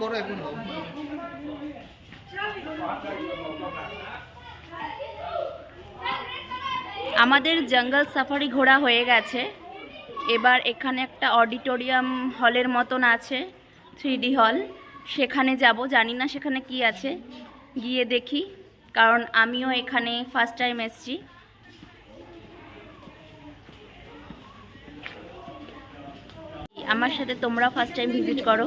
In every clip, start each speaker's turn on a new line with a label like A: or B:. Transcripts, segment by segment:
A: করো এখন
B: আমাদের জঙ্গল সাফারি ঘোরা হয়ে গেছে। এবার এখানে একটা অডিটোরিয়াম হলের মতন আছে থ্রি হল। সেখানে যাব, জানি না সেখানে কি আছে। গিয়ে দেখি, কারণ আমিও এখানে ফার্স্ট টাইম এসছি। আমার সাথে তোমরা ফার্স্ট টাইম ভিজিট করো।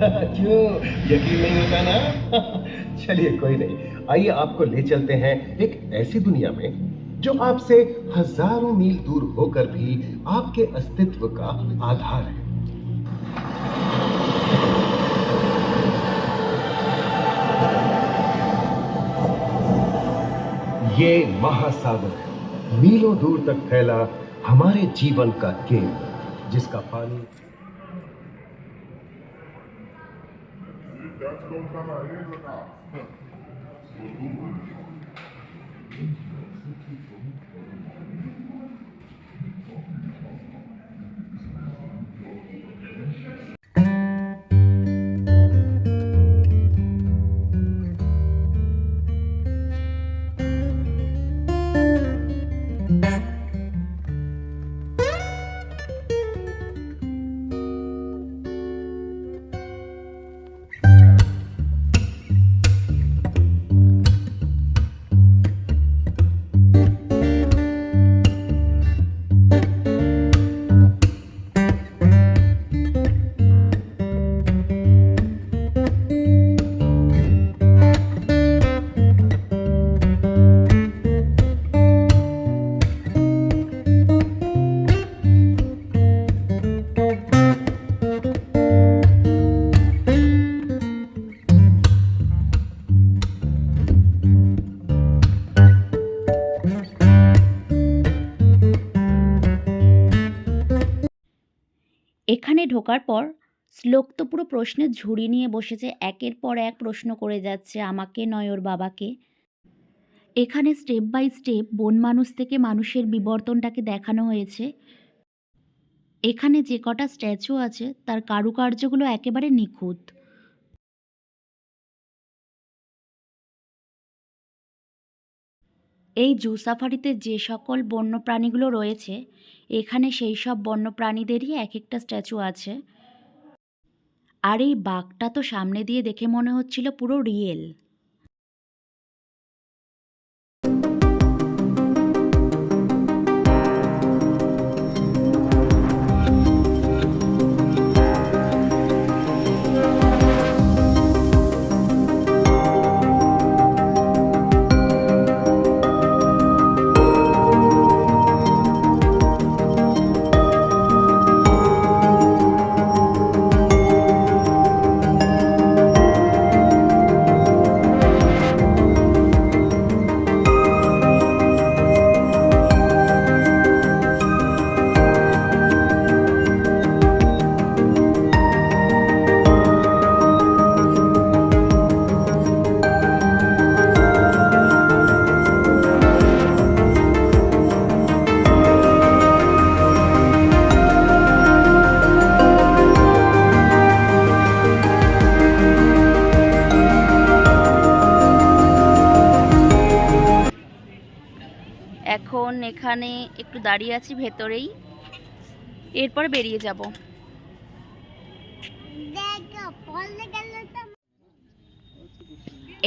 C: क्यों? यकीन नहीं होता ना? चलिए, कोई नहीं। आइए, आपको ले चलते हैं एक ऐसी दुनिया में जो आपसे हज़ारों मील दूर होकर भी आपके अस्तित्व का आधार है। ये महासागर मीलों दूर तक फैला हमारे जीवन का केंद्र, जिसका पानी Já te dou um camarim, Renato. Tá? Outubro. Hum. Hum.
B: এখানে ঢোকার পর শ্লোক তো পুরো প্রশ্নের ঝুড়ি নিয়ে বসেছে, একের পর এক প্রশ্ন করে যাচ্ছে আমাকে নয় ওর বাবাকে। এখানে স্টেপ বাই স্টেপ বন মানুষ থেকে মানুষের বিবর্তনটাকে দেখানো হয়েছে। এখানে যে কটা স্ট্যাচু আছে, তার কারুকার্যগুলো একেবারে নিখুঁত। এই জু সাফারিতে যে সকল বন্য প্রাণীগুলো রয়েছে, এখানে সেই সব বন্য প্রাণীদেরই এক একটা স্ট্যাচু আছে। আর এই বাঘটা তো সামনে দিয়ে দেখে মনে হচ্ছিল পুরো রিয়েল। এখন একটু দাঁড়িয়ে আছি ভেতরেই। এরপর বেরিয়ে যাব।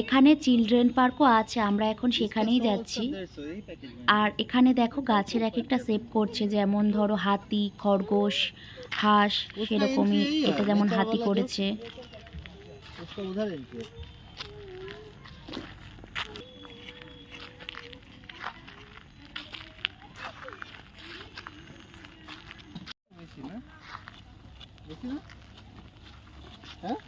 B: এখানে চিলড্রেন পার্কও আছে আমরা এখন সেখানেই যাচ্ছি। আর এখানে দেখো গাছের এক একটা সেভ করছে যেমন ধরো হাতি খরগোশ হাঁস সেরকমই। এটা যেমন হাতি করেছে।
A: দেখি না। হ্যাঁ?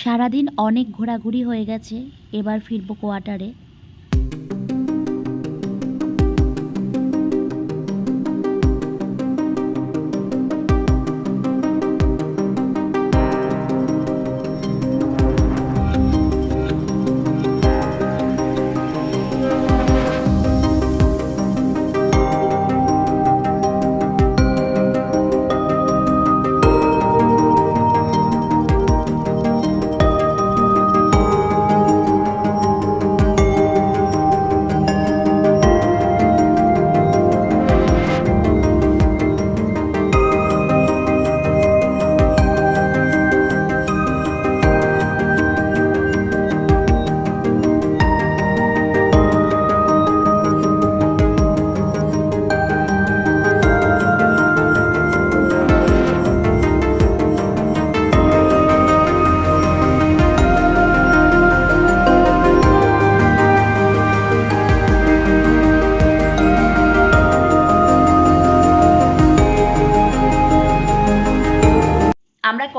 B: সারাদিন অনেক ঘোরাঘুরি হয়ে গেছে এবার ফিরবো কোয়ার্টারে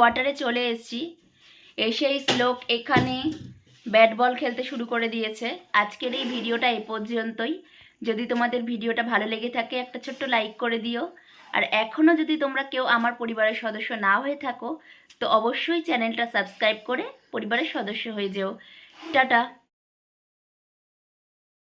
B: কোয়ার্টারে চলে এসেছি। এসেই শ্লোক এখানে ব্যাট বল খেলতে শুরু করে দিয়েছে। আজকের এই ভিডিওটা এ পর্যন্তই। যদি তোমাদের ভিডিওটা ভালো লেগে থাকে, একটা ছোট্ট লাইক করে দিও। আর এখনও যদি তোমরা কেউ আমার পরিবারের সদস্য না হয়ে থাকো, তো অবশ্যই চ্যানেলটা সাবস্ক্রাইব করে পরিবারের সদস্য হয়ে যেও। টাটা!